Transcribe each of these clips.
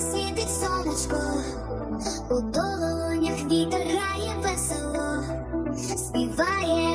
світить сонечко, у долонях вітер грає весело, співає.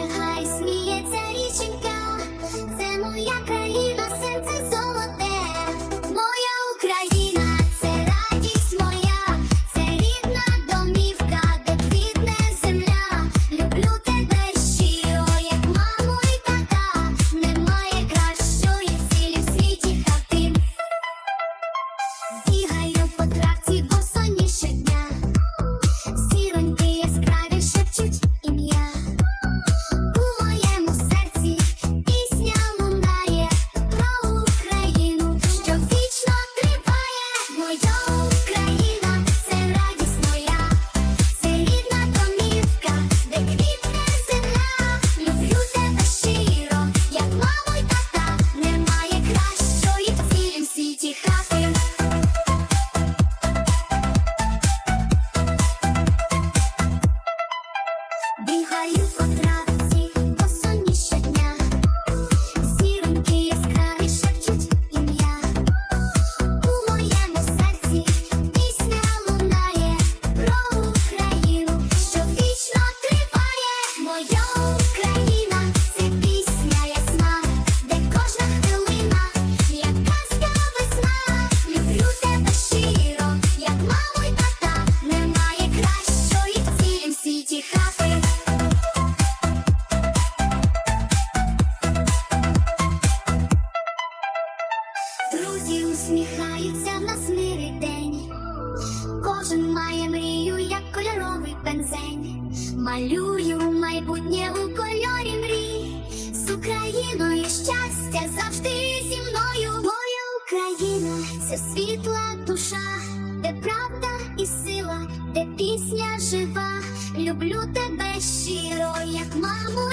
малюю майбутнє у кольорі мрій, з Україною щастя завжди зі мною. Моя Україна це світла душа, де правда і сила, де пісня жива. Люблю тебе щиро, як маму.